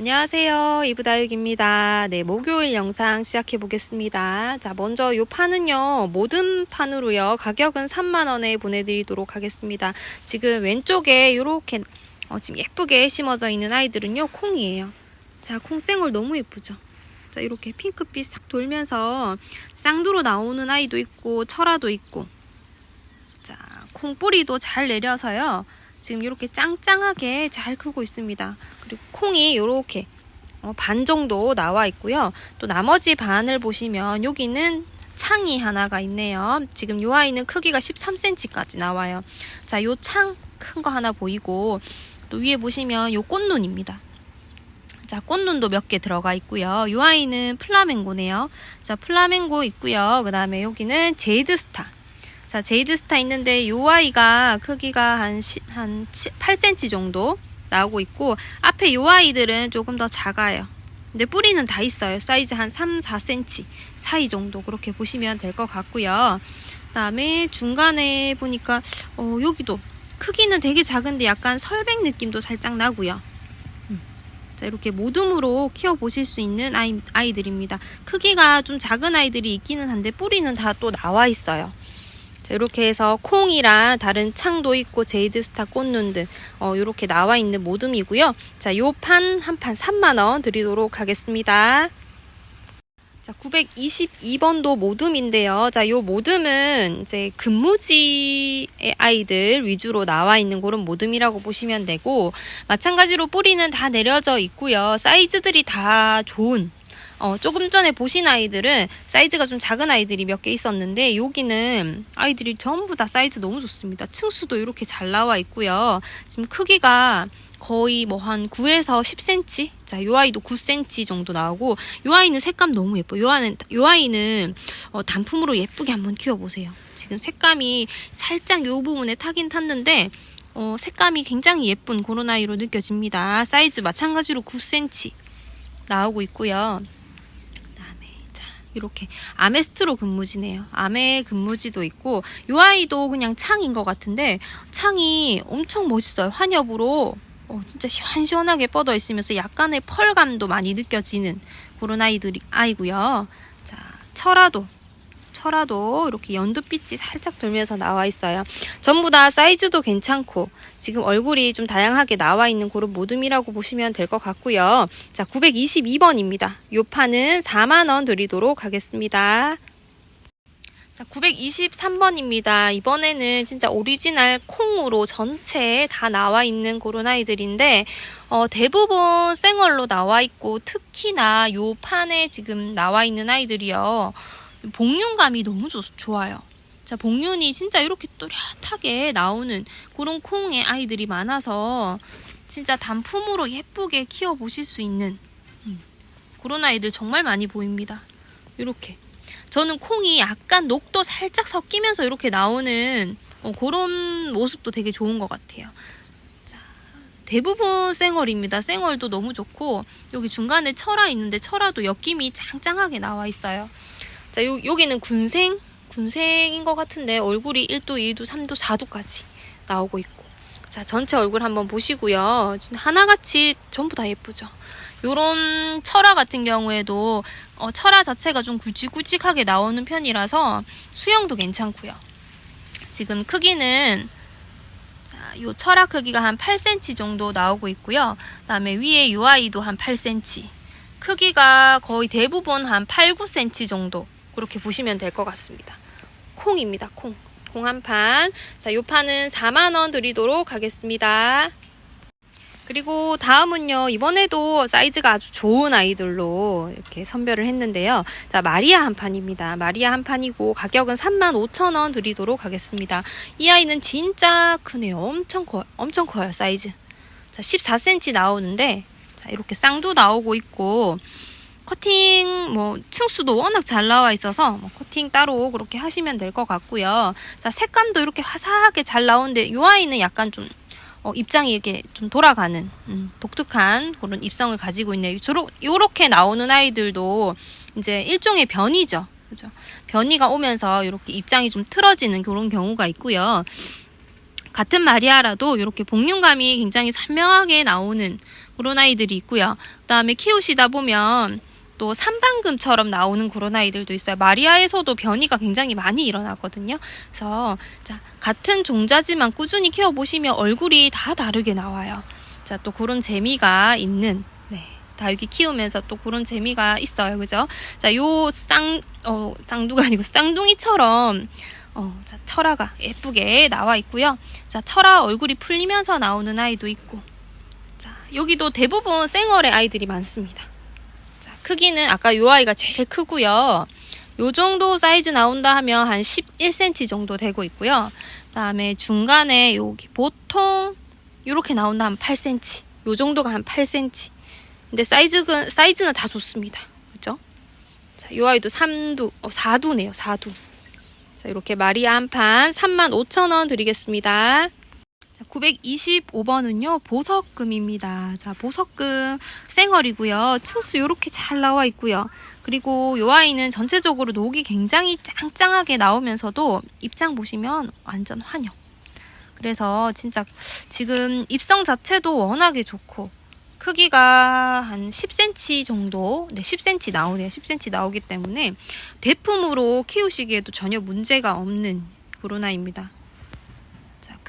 안녕하세요. 이브다육입니다. 네, 목요일 영상 시작해 보겠습니다. 자, 먼저 요 판은요, 모든 판으로요, 가격은 3만원에 보내드리도록 하겠습니다. 지금 왼쪽에 요렇게, 어, 지금 예쁘게 심어져 있는 아이들은요, 콩이에요. 자, 콩생얼 너무 예쁘죠? 자, 이렇게 핑크빛 싹 돌면서 쌍두로 나오는 아이도 있고, 철화도 있고, 자, 콩뿌리도 잘 내려서요, 지금 이렇게 짱짱하게 잘 크고 있습니다. 그리고 콩이 이렇게 어, 반 정도 나와 있고요. 또 나머지 반을 보시면 여기는 창이 하나가 있네요. 지금 이 아이는 크기가 13cm까지 나와요. 자, 요 창 큰 거 하나 보이고 또 위에 보시면 요 꽃눈입니다. 자, 꽃눈도 몇 개 들어가 있고요. 이 아이는 플라멩고네요. 자, 플라멩고 있고요. 그 다음에 여기는 제이드스타. 자, 제이드 스타 있는데 이 아이가 크기가 한, 시, 한 8cm 정도 나오고 있고 앞에 이 아이들은 조금 더 작아요. 근데 뿌리는 다 있어요. 사이즈 한 3, 4cm 사이 정도 그렇게 보시면 될 것 같고요. 그다음에 중간에 보니까 어, 여기도 크기는 되게 작은데 약간 설백 느낌도 살짝 나고요. 음. 자, 이렇게 모둠으로 키워보실 수 있는 아이, 아이들입니다. 크기가 좀 작은 아이들이 있기는 한데 뿌리는 다 또 나와 있어요. 자, 이렇게 해서 콩이랑 다른 창도 있고 제이드스타 꽃눈 등 어, 이렇게 나와 있는 모듬이고요. 자, 요 판 한 판 3만 원 드리도록 하겠습니다. 자, 922번도 모듬인데요. 자, 요 모듬은 이제 근무지의 아이들 위주로 나와 있는 그런 모듬이라고 보시면 되고 마찬가지로 뿌리는 다 내려져 있고요. 사이즈들이 다 좋은 어, 조금 전에 보신 아이들은 사이즈가 좀 작은 아이들이 몇 개 있었는데 여기는 아이들이 전부 다 사이즈 너무 좋습니다. 층수도 이렇게 잘 나와 있고요. 지금 크기가 거의 뭐 한 9에서 10cm? 자, 요 아이도 9cm 정도 나오고 요 아이는 색감 너무 예뻐요. 요 아이는 요 아이는 어, 단품으로 예쁘게 한번 키워 보세요. 지금 색감이 살짝 요 부분에 타긴 탔는데 어, 색감이 굉장히 예쁜 그런 아이로 느껴집니다. 사이즈 마찬가지로 9cm 나오고 있고요. 이렇게 아메스트로 근무지네요. 아메 근무지도 있고 이 아이도 그냥 창인 것 같은데 창이 엄청 멋있어요. 환엽으로 어, 진짜 시원시원하게 뻗어 있으면서 약간의 펄감도 많이 느껴지는 그런 아이들이 아이고요. 자 철화도 철화도 이렇게 연두빛이 살짝 돌면서 나와 있어요. 전부 다 사이즈도 괜찮고 지금 얼굴이 좀 다양하게 나와 있는 그런 모듬이라고 보시면 될 것 같고요. 자, 922번입니다. 요 판은 4만원 드리도록 하겠습니다. 자, 923번입니다. 이번에는 진짜 오리지널 콩으로 전체에 다 나와 있는 그런 아이들인데, 어, 대부분 생얼로 나와 있고, 특히나 요 판에 지금 나와 있는 아이들이요. 복륜감이 너무 좋, 좋아요. 자, 복륜이 진짜 이렇게 또렷하게 나오는 그런 콩의 아이들이 많아서 진짜 단품으로 예쁘게 키워보실 수 있는 음, 그런 아이들 정말 많이 보입니다. 이렇게. 저는 콩이 약간 녹도 살짝 섞이면서 이렇게 나오는 어, 그런 모습도 되게 좋은 것 같아요. 자, 대부분 생얼입니다. 생얼도 너무 좋고 여기 중간에 철화 있는데 철화도 엮임이 짱짱하게 나와 있어요. 자, 요, 여기는 군생, 군생인 것 같은데 얼굴이 1도, 2도, 3도, 4도까지 나오고 있고. 자, 전체 얼굴 한번 보시고요. 하나같이 전부 다 예쁘죠. 요런 철화 같은 경우에도 어, 철화 자체가 좀 굵직굵직하게 나오는 편이라서 수영도 괜찮고요. 지금 크기는 자, 요 철화 크기가 한 8cm 정도 나오고 있고요. 그다음에 위에 요 아이도 한 8cm. 크기가 거의 대부분 한 8, 9cm 정도 그렇게 보시면 될 것 같습니다. 콩입니다. 콩. 콩 한 판. 자, 요 판은 4만원 드리도록 하겠습니다. 그리고 다음은요, 이번에도 사이즈가 아주 좋은 아이들로 이렇게 선별을 했는데요. 자, 마리아 한 판입니다. 마리아 한 판이고, 가격은 35,000원 드리도록 하겠습니다. 이 아이는 진짜 크네요. 엄청 커요. 엄청 커요, 사이즈. 자, 14cm 나오는데, 자, 이렇게 쌍도 나오고 있고, 커팅 뭐 층수도 워낙 잘 나와 있어서 뭐 커팅 따로 그렇게 하시면 될 것 같고요. 자 색감도 이렇게 화사하게 잘 나오는데 이 아이는 약간 좀 어, 입장이 이렇게 좀 돌아가는 음, 독특한 그런 입성을 가지고 있네요. 저로, 요렇게 나오는 아이들도 이제 일종의 변이죠. 그죠? 변이가 오면서 이렇게 입장이 좀 틀어지는 그런 경우가 있고요. 같은 마리아라도 이렇게 복륜감이 굉장히 선명하게 나오는 그런 아이들이 있고요. 그 다음에 키우시다 보면 또 삼방금처럼 나오는 그런 아이들도 있어요. 마리아에서도 변이가 굉장히 많이 일어나거든요. 그래서 자, 같은 종자지만 꾸준히 키워보시면 얼굴이 다 다르게 나와요. 자, 또 그런 재미가 있는, 네. 다육이 키우면서 또 그런 재미가 있어요. 그죠? 자, 요 쌍, 어, 쌍두가 아니고 쌍둥이처럼, 어, 자, 철아가 예쁘게 나와 있고요. 자, 철아 얼굴이 풀리면서 나오는 아이도 있고, 자, 여기도 대부분 생얼의 아이들이 많습니다. 자, 크기는 아까 요 아이가 제일 크고요. 요 정도 사이즈 나온다 하면 한 11cm 정도 되고 있고요. 그다음에 중간에 여기 보통 이렇게 나온다 하면 8cm. 요 정도가 한 8cm. 근데 사이즈는 사이즈는 다 좋습니다. 그죠? 자, 요 아이도 3두, 어, 4두네요. 4두. 자, 이렇게 마리아 한 판 35,000원 드리겠습니다. 자, 925번은요, 보석금입니다. 자, 보석금 생얼이고요. 층수 이렇게 잘 나와 있고요. 그리고 요 아이는 전체적으로 녹이 굉장히 짱짱하게 나오면서도 입장 보시면 완전 환영. 그래서 진짜 지금 입성 자체도 워낙에 좋고 크기가 한 10cm 정도, 네, 10cm 나오네요. 10cm 나오기 때문에 대품으로 키우시기에도 전혀 문제가 없는 코로나입니다.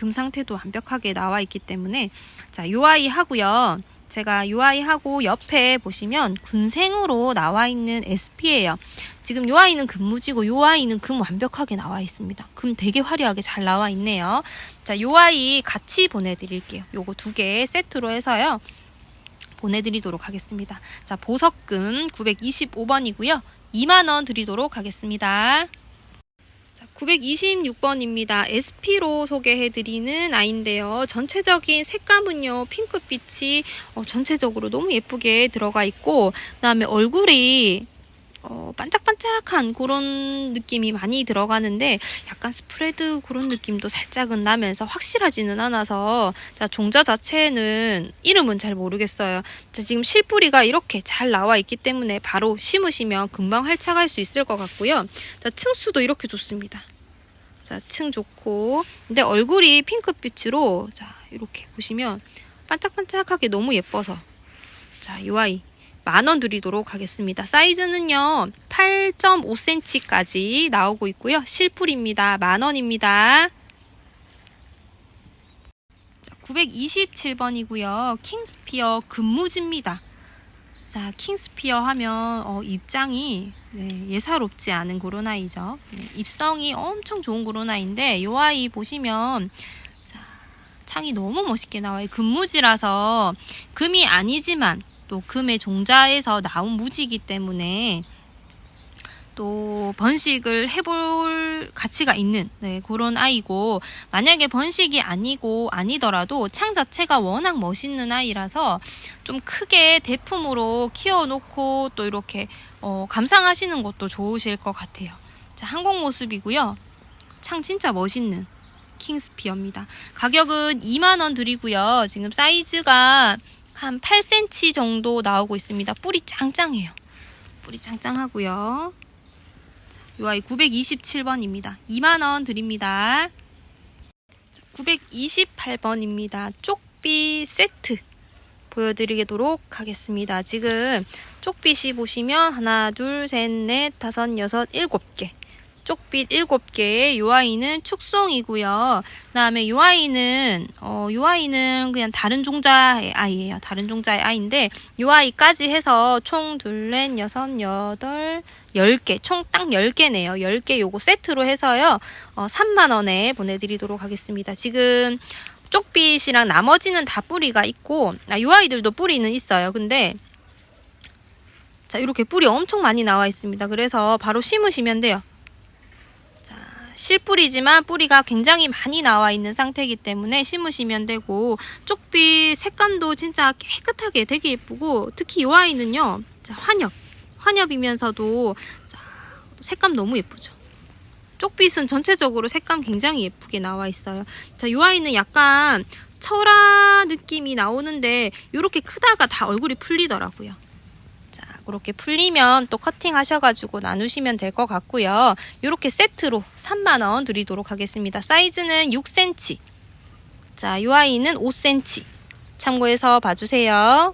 자, 금 상태도 완벽하게 나와 있기 때문에 자, 요 아이 하고요. 제가 요 아이 하고 옆에 보시면 군생으로 나와 있는 SP예요. 지금 요 아이는 금무지고 요 아이는 금 완벽하게 나와 있습니다. 금 되게 화려하게 잘 나와 있네요. 자, 요 아이 같이 보내드릴게요. 요거 두 개 세트로 해서요. 보내드리도록 하겠습니다. 자, 보석금 925번이고요. 2만원 드리도록 하겠습니다. 자, 926번입니다. SP로 소개해드리는 아이인데요. 전체적인 색감은요, 핑크빛이 어, 전체적으로 너무 예쁘게 들어가 있고, 그 다음에 얼굴이 어, 반짝반짝한 그런 느낌이 많이 들어가는데 약간 스프레드 그런 느낌도 살짝은 나면서 확실하지는 않아서 자, 종자 자체는 이름은 잘 모르겠어요. 자, 지금 실뿌리가 이렇게 잘 나와 있기 때문에 바로 심으시면 금방 활착할 수 있을 것 같고요. 자, 층수도 이렇게 좋습니다. 자, 층 좋고 근데 얼굴이 핑크빛으로 자, 이렇게 보시면 반짝반짝하게 너무 예뻐서 자, 이 아이 만원 드리도록 하겠습니다. 사이즈는요, 8.5cm까지 나오고 있고요. 실풀입니다. 만원입니다. 927번이고요. 킹스피어 금무지입니다. 자, 킹스피어 하면 어, 입장이 네, 예사롭지 않은 아이죠. 네, 입성이 엄청 좋은 아이인데 이 아이 보시면 자, 창이 너무 멋있게 나와요. 금무지라서 금이 아니지만 또 금의 종자에서 나온 무지이기 때문에 또 번식을 해볼 가치가 있는 네, 그런 아이고 만약에 번식이 아니고 아니더라도 창 자체가 워낙 멋있는 아이라서 좀 크게 대품으로 키워놓고 또 이렇게 어, 감상하시는 것도 좋으실 것 같아요. 자, 항공 모습이고요. 창 진짜 멋있는 킹스피어입니다. 가격은 2만원 드리고요. 지금 사이즈가 한 8cm 정도 나오고 있습니다. 뿌리 짱짱해요. 뿌리 짱짱하고요. 이 아이 927번입니다. 2만원 드립니다. 928번입니다. 쪽비 세트 보여드리도록 하겠습니다. 지금 쪽빛이 보시면 하나, 둘, 셋, 넷, 다섯, 여섯, 일곱 개. 쪽빛 7개의 요 아이는 축송이고요. 그 다음에 요 아이는 어, 요 아이는 그냥 다른 종자의 아이예요. 다른 종자의 아이인데 요 아이까지 해서 총 둘, 넷, 여섯, 여덟, 10개, 총 딱 10개네요. 10개 요거 세트로 해서요. 어, 3만 원에 보내 드리도록 하겠습니다. 지금 쪽빛이랑 나머지는 다 뿌리가 있고 아, 요 아이들도 뿌리는 있어요. 근데 자, 이렇게 뿌리 엄청 많이 나와 있습니다. 그래서 바로 심으시면 돼요. 실뿌리지만 뿌리가 굉장히 많이 나와 있는 상태이기 때문에 심으시면 되고 쪽빛 색감도 진짜 깨끗하게 되게 예쁘고 특히 이 아이는요 자, 환엽. 환엽이면서도 자, 색감 너무 예쁘죠. 쪽빛은 전체적으로 색감 굉장히 예쁘게 나와 있어요. 자, 이 아이는 약간 철화 느낌이 나오는데 이렇게 크다가 다 얼굴이 풀리더라고요 그렇게 풀리면 또 커팅 하셔가지고 나누시면 될 것 같고요. 이렇게 세트로 3만원 드리도록 하겠습니다. 사이즈는 6cm. 자, 이 아이는 5cm. 참고해서 봐주세요.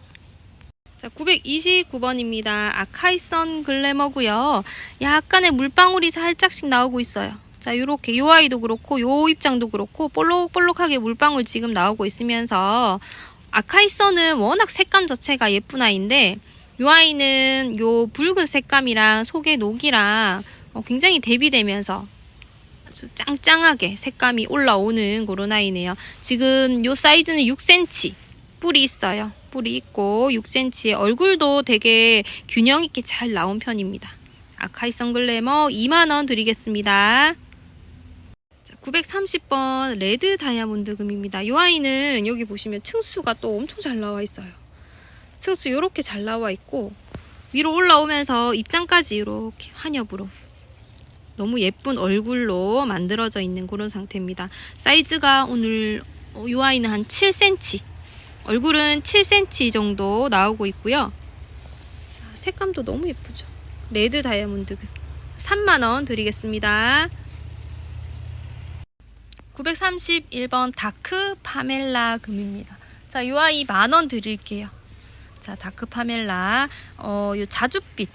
자, 929번입니다. 아카이선 글래머고요. 약간의 물방울이 살짝씩 나오고 있어요. 자, 요렇게 요 아이도 그렇고 요 입장도 그렇고 볼록볼록하게 물방울 지금 나오고 있으면서 아카이선은 워낙 색감 자체가 예쁜 아이인데 요 아이는 요 붉은 색감이랑 속의 녹이랑 어, 굉장히 대비되면서 아주 짱짱하게 색감이 올라오는 그런 아이네요. 지금 요 사이즈는 6cm 뿔이 있어요. 뿔이 있고 6cm의 얼굴도 되게 균형 있게 잘 나온 편입니다. 아카이 선 글래머 2만원 드리겠습니다. 930번 레드 다이아몬드 금입니다. 이 아이는 여기 보시면 층수가 또 엄청 잘 나와 있어요. 층수 이렇게 잘 나와 있고 위로 올라오면서 입장까지 이렇게 환엽으로 너무 예쁜 얼굴로 만들어져 있는 그런 상태입니다. 사이즈가 오늘 이 아이는 한 7cm 얼굴은 7cm 정도 나오고 있고요. 자, 색감도 너무 예쁘죠. 레드 다이아몬드금 3만원 드리겠습니다. 931번 다크 파멜라 금입니다. 자, 이 아이 만원 드릴게요. 자, 다크 파멜라. 어, 요 자줏빛.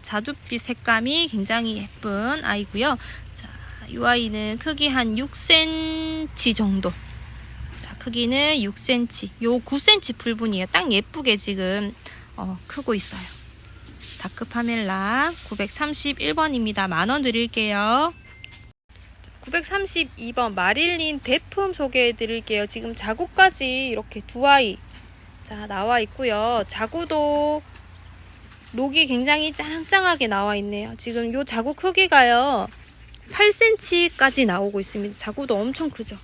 자줏빛 색감이 굉장히 예쁜 아이고요. 자, 이 아이는 크기 한 6cm 정도. 자, 크기는 6cm. 요 9cm 풀분이에요. 딱 예쁘게 지금 어, 크고 있어요. 다크 파멜라 931번입니다. 만 원 드릴게요. 932번 마릴린 대품 소개해 드릴게요. 지금 자구까지 이렇게 두 아이 자 나와 있고요. 자구도 녹이 굉장히 짱짱하게 나와 있네요. 지금 요 자구 크기가요. 8cm까지 나오고 있습니다. 자구도 엄청 크죠.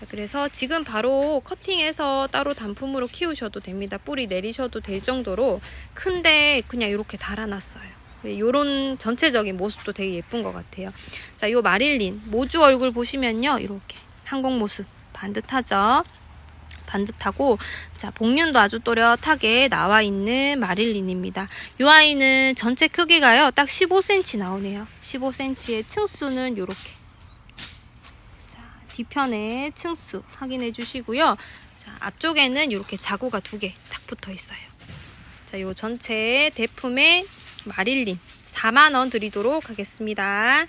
자, 그래서 지금 바로 커팅해서 따로 단품으로 키우셔도 됩니다. 뿌리 내리셔도 될 정도로 큰데 그냥 이렇게 달아놨어요. 요런 전체적인 모습도 되게 예쁜 것 같아요. 자, 요 마릴린 모주 얼굴 보시면요. 이렇게 항공 모습 반듯하죠. 반듯하고 자 복륜도 아주 또렷하게 나와 있는 마릴린입니다. 이 아이는 전체 크기가요 딱 15cm 나오네요. 15cm의 층수는 이렇게 자 뒤편에 층수 확인해 주시고요. 자 앞쪽에는 이렇게 자구가 두 개 딱 붙어 있어요. 자 요 전체 대품의 마릴린 4만원 드리도록 하겠습니다.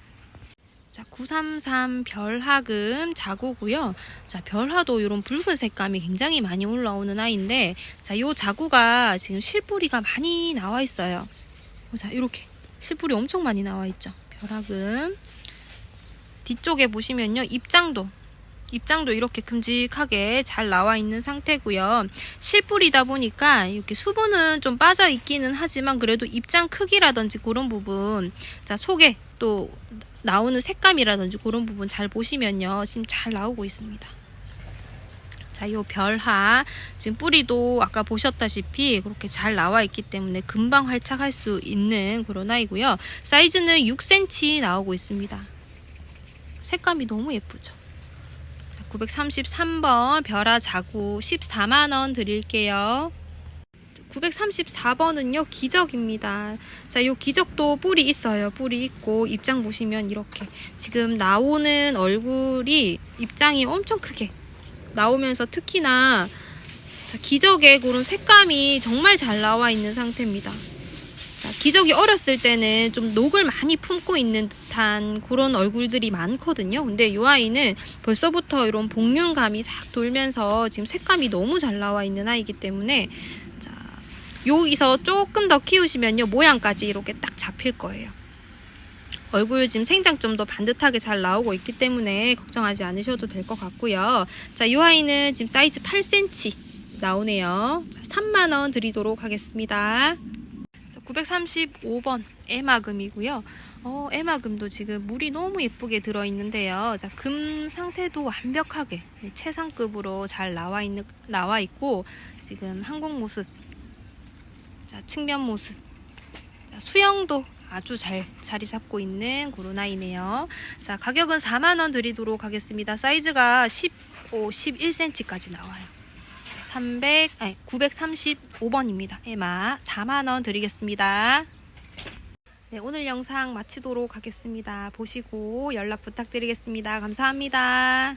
자, 933 별하금 자구고요. 자, 별하도 이런 붉은 색감이 굉장히 많이 올라오는 아이인데 자, 요 자구가 지금 실뿌리가 많이 나와 있어요. 어, 자, 이렇게 실뿌리 엄청 많이 나와 있죠. 별하금. 뒤쪽에 보시면요. 입장도 입장도 이렇게 큼직하게 잘 나와 있는 상태고요. 실뿌리다 보니까 이렇게 수분은 좀 빠져 있기는 하지만 그래도 입장 크기라든지 그런 부분, 자 속에 또 나오는 색감이라든지 그런 부분 잘 보시면요, 지금 잘 나오고 있습니다. 자, 요 별하 지금 뿌리도 아까 보셨다시피 그렇게 잘 나와 있기 때문에 금방 활착할 수 있는 그런 아이고요. 사이즈는 6cm 나오고 있습니다. 색감이 너무 예쁘죠. 933번 별아 자구 14만원 드릴게요. 934번은요, 기적입니다. 자, 요 기적도 뿔이 있어요. 뿔이 있고, 입장 보시면 이렇게. 지금 나오는 얼굴이 입장이 엄청 크게 나오면서 특히나 자, 기적의 그런 색감이 정말 잘 나와 있는 상태입니다. 자, 기적이 어렸을 때는 좀 녹을 많이 품고 있는 듯한 그런 얼굴들이 많거든요. 근데 이 아이는 벌써부터 이런 복륜감이 싹 돌면서 지금 색감이 너무 잘 나와 있는 아이기 때문에 자, 여기서 조금 더 키우시면요. 모양까지 이렇게 딱 잡힐 거예요. 얼굴 지금 생장점도 반듯하게 잘 나오고 있기 때문에 걱정하지 않으셔도 될 것 같고요. 자, 이 아이는 지금 사이즈 8cm 나오네요. 자, 3만원 드리도록 하겠습니다. 935번 에마금이고요. 어, 에마금도 지금 물이 너무 예쁘게 들어있는데요. 자, 금 상태도 완벽하게 최상급으로 잘 나와 있는 나와 있고 지금 항공 모습, 자 측면 모습, 자, 수영도 아주 잘 자리 잡고 있는 그런 아이네요. 자, 가격은 4만 원 드리도록 하겠습니다. 사이즈가 15, 11cm까지 나와요. 300, 아니, 935번입니다. 에마 4만원 드리겠습니다. 네, 오늘 영상 마치도록 하겠습니다. 보시고 연락 부탁드리겠습니다. 감사합니다.